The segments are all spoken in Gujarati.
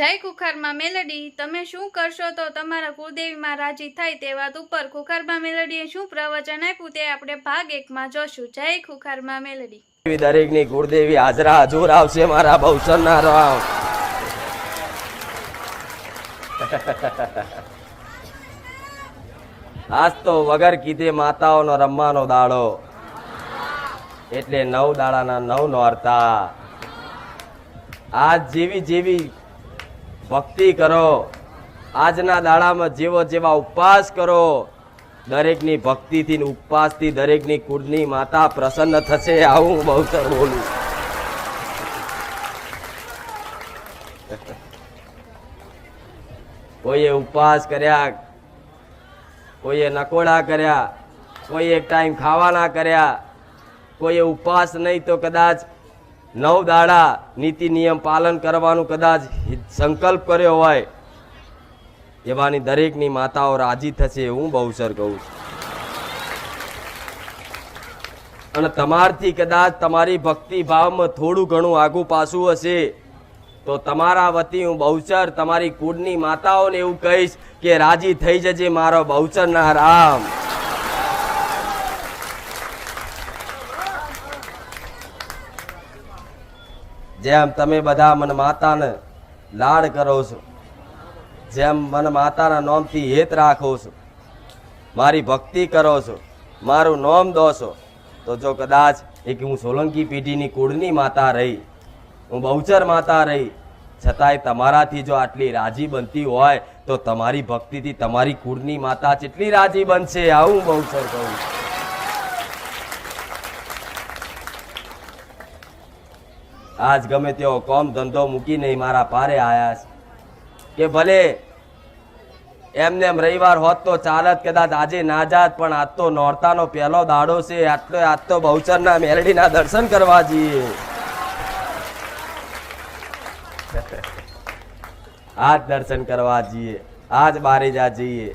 જય કુખારમાં મેલડી, તમે શું કરશો તો તમારા કુળદેવીમાં રાજી થાય તે વાત ઉપર કુખારમાં મેલડીએ શું પ્રવચન આપ્યું તે આપણે ભાગ એકમાં જોશું. જય કુખારમાં મેલડી. દરેકની કુળદેવી હાજરા હજુર આવશે મારા બહુચરના રામ. આજ તો વગર કીધે માતાઓનો રમવાનો દાડો. એટલે નવ દાડાના નવ નોરતા આજ જેવી જેવી ભક્તિ કરો. આજના દાડામાં જેવો જેવા ઉપવાસ કરો. દરેકની ભક્તિથી ઉપવાસથી દરેકની કુળની માતા પ્રસન્ન થશે. આવું હું બહુચર બોલું. કોઈએ ઉપવાસ કર્યા, કોઈએ નકોડા કર્યા, કોઈએ એક ટાઈમ ખાવાના કર્યા, કોઈએ ઉપવાસ નહીં તો કદાચ નવ દાડા નીતિ નિયમ પાલન કરવાનું કદાચ સંકલ્પ કર્યો હોય એવાની દરેકની માતાઓ રાજી થશે હું બહુસર કહું છું. અને તમારથી કદાચ તમારી ભક્તિ ભાવમાં થોડું ઘણું આગું પાછું હશે, તો તમારા વતી હું બહુચર તમારી કુળની માતાઓને એવું કહીશ કે રાજી થઈ જજે મારો બહુચર ના રામ જેમ તમે બધા મને માતાને લાડ કરો છો. જેમ મને માતાના નોમથી હેત રાખો છો. મારી ભક્તિ કરો છો. મારું નોમ દો છો તો જો કદાચ એક હું સોલંકી પેઢીની કુળની માતા રહી, હું બહુચર માતા રહી, છતાંય તમારાથી જો આટલી રાજી બનતી હોય, તો તમારી ભક્તિથી તમારી કુળની માતા જેટલી રાજી બનશે. આવું બહુચર કહું છું. આજ ગમે તેવો કોમ ધંધો મૂકીને મારા પારે આયા કે ભલે એમને એમ રવિવાર હોત તો ચાલત, કદાચ આજે ના જાત, પણ આજ તો નોરતાનો પહેલો દાડો છે. આટલો આજ તો બહુચરના મેલડીના દર્શન કરવા જઈએ. આજ દર્શન કરવા જઈએ. આજ બારે જા જઈએ.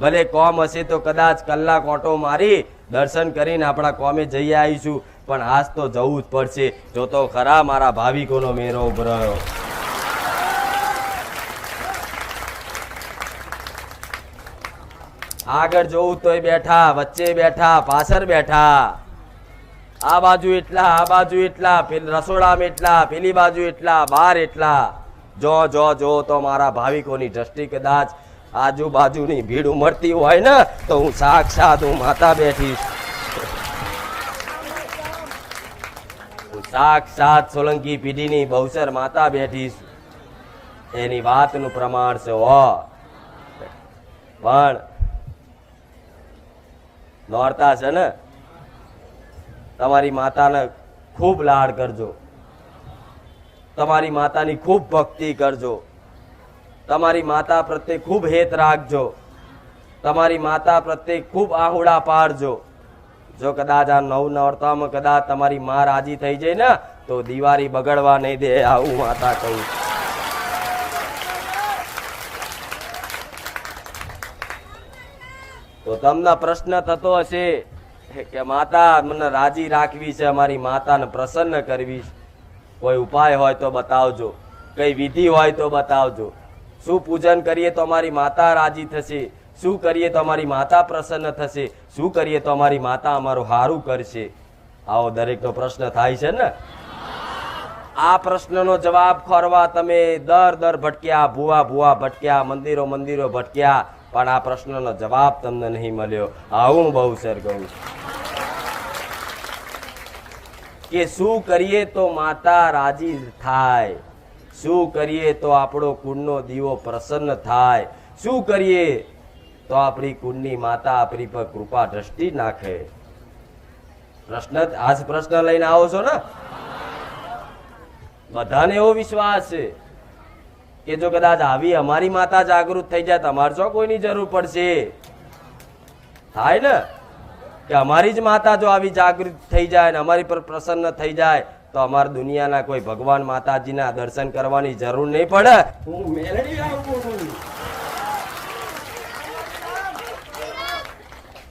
ભલે કોમ હશે તો કદાચ કલાક ઓટો મારી દર્શન કરીને આપણા કોમે જઈ આવીશું. પણ આજ તો જવું જ પડશે. જો તો ખરા મારા ભાવિકોનો મેરો ઉભરાયો આગળ જોવું તોય બેઠા, વચ્ચે બેઠા, પાછળ બેઠા. આ બાજુ એટલા, આ બાજુ એટલા રસોડામાં એટલા પેલી બાજુ એટલા, બાર એટલા. જો જો જો તો મારા ભાવિકોની દ્રષ્ટિ કદાચ આજુબાજુની ભીડ ઉમરતી હોય ને, તો હું સાક્ષાત હું માતા બેઠીશ. સાક્ષાત સોલંકી પેઢીની બહુસર માતા બેઠી એની વાતનું પ્રમાણ છે ઓ પણ નોરતા છે ને, તમારી માતાને ખૂબ લાડ કરજો. તમારી માતાની ખૂબ ભક્તિ કરજો. તમારી માતા પ્રત્યે ખૂબ હેત રાખજો. તમારી માતા પ્રત્યે ખૂબ આહુડા પાડજો. જો કદાચ આ નવ નવરતામાં કદાચ તમારી માં રાજી થઈ જાય ને, તો દિવાળી બગડવા નહીં દે આવું માતા કહું. તો તમને પ્રશ્ન થતો હશે કે માતા, મને રાજી રાખવી છે, અમારી માતાને પ્રસન્ન કરવી કોઈ ઉપાય હોય તો બતાવજો. કઈ વિધિ હોય તો બતાવજો. શું પૂજન કરીએ તો અમારી માતા રાજી થશે? શું કરીએ તો અમારી માતા પ્રસન્ન થશે? શું કરીએ તો અમારી માતા અમારું હારું કરશે? આવો દરેકનો પ્રશ્ન થાય છે ને? આ પ્રશ્નનો જવાબ ખોરવા તમે દર દર ભટક્યા, ભૂવા ભૂવા ભટક્યા, મંદિરો મંદિરો ભટક્યા, પણ આ પ્રશ્નનો જવાબ તમને નહીં મળ્યો. આવું બહુ સર કહું કે શું કરીએ તો માતા રાજી થાય? શું કરીએ તો આપણો કુળનો દીવો પ્રસન્ન થાય? શું કરીએ તો આપણી કુંડની માતા આપણી પર કૃપા દ્રષ્ટિ નાખે. પ્રશ્ન આજ પ્રશ્ન લઈને આવો છો ને? બધાને એવો વિશ્વાસ છે કે જો કદાચ આવી અમારી માતા જાગૃત થઈ જાય, તમારે શું કોઈની જરૂર પડશે? થાય ને? કે અમારી જ માતા જો આવી જાગૃત થઈ જાય ને અમારી પર પ્રસન્ન થઈ જાય, તો અમારે દુનિયાના કોઈ ભગવાન માતાજીના દર્શન કરવાની જરૂર નહીં પડે. હું આવું છું.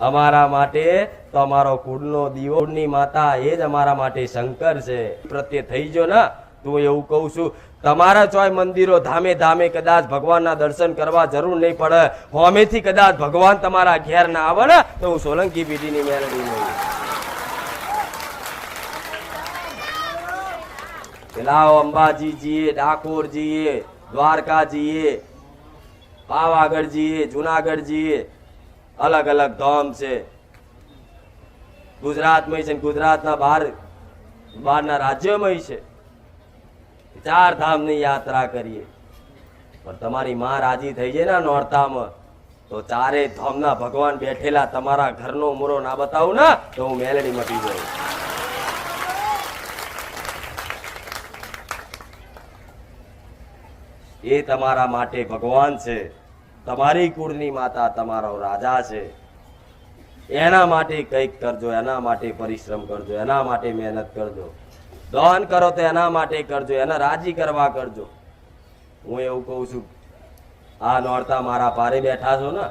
અમારા માટે તો અમારો કુળનો દીવો માતા એ જ અમારા માટે શંકર છે. પ્રત્યે થઈ જો ને, તો એવું કહું છું, તમારા ચોય મંદિરો ધામે ધામે કદાચ ભગવાનના દર્શન કરવા જરૂર નહીં પડે. હોમેથી કદાચ ભગવાન તમારા ઘેર ના આવે ને, તો હું સોલંકી પેઢીની મેલડી નહીં લાવો અંબાજી જઈએ ડાકોર જીએ દ્વારકા અલગ અલગ ધોમ છે. ગુજરાતમાં છે ગુજરાતના બહાર, બહારના રાજ્યોમાં છે. ચાર ધામની યાત્રા કરીએ. પણ તમારી માં રાજી થઈ જાય ને નોરતામાં, તો ચારે ધામના ભગવાન બેઠેલા તમારા ઘરનો મૂરો ના બતાવું ને, તો હું મેલડી મટી જાઉં. એ તમારા માટે ભગવાન છે. તમારી કુળની માતા તમારો રાજા છે. એના માટે કંઈક કરજો, એના માટે પરિશ્રમ કરજો, એના માટે મહેનત કરજો. દહન કરો તો એના માટે કરજો, એને રાજી કરવા કરજો. હું એવું કહું છું, આ નોરતા મારા પારે બેઠા છો ને,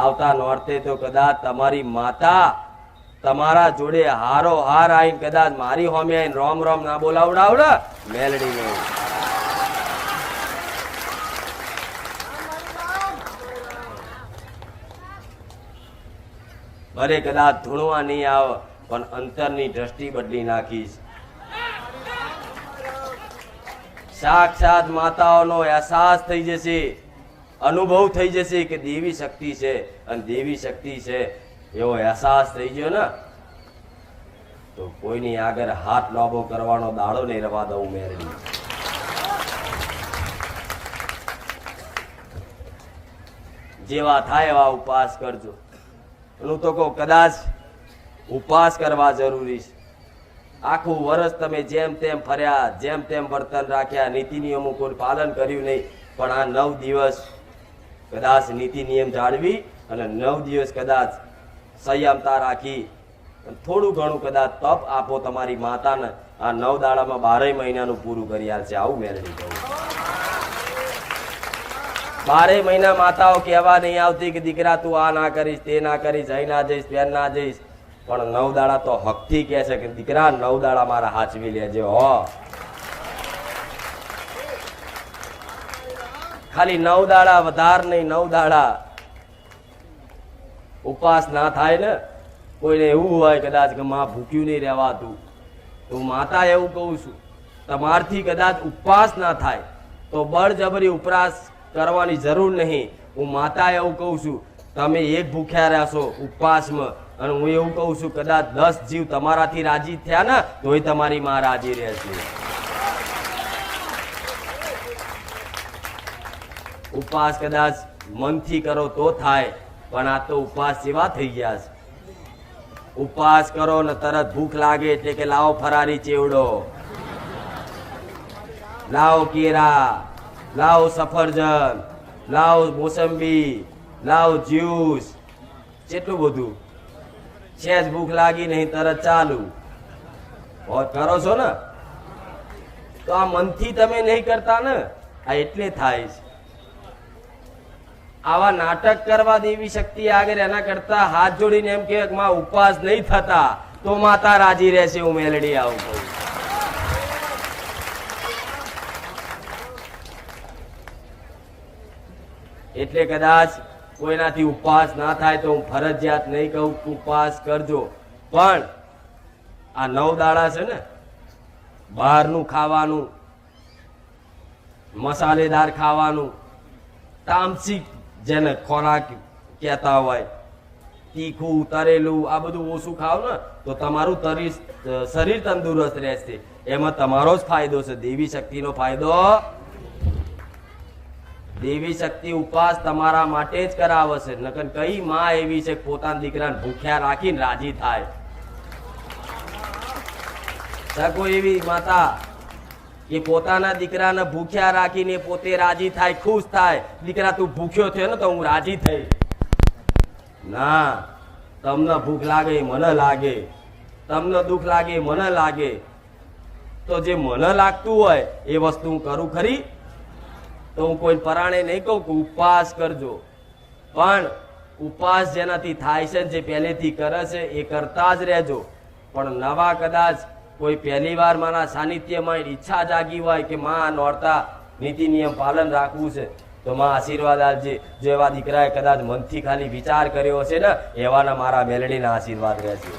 આવતા નોરતે તો કદાચ તમારી માતા તમારા જોડે હારો હાર આવીને કદાચ મારી હોમે આવીને રોમ રોમ ના બોલાવડાવડે, મેલડી નહીં. ભલે કદાચ ધૂણવા નહીં આવે, પણ અંતરની દ્રષ્ટિ બદલી નાખીશ. સાક્ષાત માતાઓનો અહેસાસ થઈ જશે, અનુભવ થઈ જશે કે દેવી શક્તિ છે, અને દેવી શક્તિ છે, એવો અહેસાસ થઈ ગયો ને, તો કોઈની આગળ હાથ લાંબો કરવાનો દાડો નહીં રવા દઉં મેરડી. જેવા થાય એવા ઉપવાસ કરજો. હું તો કહો, કદાચ ઉપવાસ કરવા જરૂરી છે. આખું વર્ષ તમે જેમ તેમ ફર્યા, જેમ તેમ વર્તન રાખ્યા, નીતિ નિયમો કોઈ પાલન કર્યું નહીં, પણ આ નવ દિવસ કદાચ નીતિ નિયમ જાળવી અને નવ દિવસ કદાચ સંયમતા રાખી થોડું ઘણું કદાચ તપ આપો તમારી માતાને. આ નવ દાડામાં બારેય મહિનાનું પૂરું કરી છે આવું મેળવી કહું બારે મહિના માતાઓ કહેવા નહીં આવતી કે દીકરા, તું આ ના કરીશ, તે ના કરીશ, અહીં ના જઈશ ત્યાં ના જઈશ. પણ નવ દાડા તો હકથી કહે છે કે, દીકરા નવ દાડા મારા હાચવી લેજે, હો. ખાલી નવ દાડા વધાર નહીં નવ દાડા ઉપવાસ ના થાય ને, કોઈને એવું હોય કદાચ કે માં ભૂખ્યું નહીં રહેવાતું. તો માતા એવું કહું છું, તમારથી કદાચ ઉપવાસ ના થાય, તો બળજબરી ઉપવાસ કરવાની જરૂર નહીં. હું માતા એવું કહું છું, તમે એક ભૂખ્યા રહેશો ઉપવાસમાં અને હું એવું કહું છું, કદાચ દસ જીવ તમારાથી રાજી થયા ને, તોય તમારી માં રાજી રહેશે. ઉપવાસ કદાચ મનથી કરો તો થાય, પણ આ તો ઉપવાસ જેવા થઈ ગયા છે. ઉપવાસ કરો ને તરત ભૂખ લાગે એટલે કે લાવો ફરારી ચેવડો. લાવો કેરા લાવો સફરજન, લાવ મોસંબી, લાવ જ્યુસ કેટલું બધું. છે જ ભૂખ લાગી નહીં, તરત ચાલુ. કરો છો ને? તો આ મનથી તમે નહીં કરતા ને? આ એટલે થાય છે. આવા નાટક કરવા દેવી શક્તિ આગળ એના કરતા હાથ જોડીને એમ કે માં, ઉપવાસ નહીં થતા, તો માતા રાજી રહેશે, હું મેલડી આવું કહું. એટલે કદાચ કોઈનાથી ઉપવાસ ના થાય તો હું ફરજિયાત નહીં કહું ઉપવાસ કરજો. પણ આ નવ દાડા છે ને, બહારનું ખાવાનું, મસાલેદાર ખાવાનું તામસિક જેને ખોરાક કહેતા હોય, તીખું, તરેલું, આ બધું ઓછું ખાવ ને, તો તમારું તરી, શરીર તંદુરસ્ત રહેશે. એમાં તમારો જ ફાયદો છે, દેવી શક્તિનો ફાયદો દેવી શક્તિ ઉપવાસ તમારા માટે જ કરાવશે. નકર કઈ માં એવી છે પોતાના દીકરાને ભૂખ્યા રાખીને રાજી થાય? શકો એવી માતા કે પોતાના દીકરાને ભૂખ્યા રાખીને પોતે રાજી થાય, ખુશ થાય? દીકરા, તું ભૂખ્યો થયો ને તો હું રાજી થઈ. ના, તમને ભૂખ લાગે મને લાગે. તમને દુઃખ લાગે મને લાગે. તો જે મને લાગતું હોય એ વસ્તુ હું કરું ખરી? તો હું કોઈ પરાણે નહીં કહું કે ઉપવાસ કરજો. પણ ઉપવાસ જેનાથી થાય છે જે પહેલેથી કરે છે એ કરતા જ રહેજો. પણ નવા કદાચ કોઈ પહેલી વાર મારા સાનિધ્યમાં ઈચ્છા જાગી હોય કે માં નોરતા નીતિ નિયમ પાલન રાખવું છે, તો માં આશીર્વાદ આપજે. જો એવા દીકરાએ કદાચ મનથી ખાલી વિચાર કર્યો હશે ને, એવાના મારા મેલડીના આશીર્વાદ રહેશે.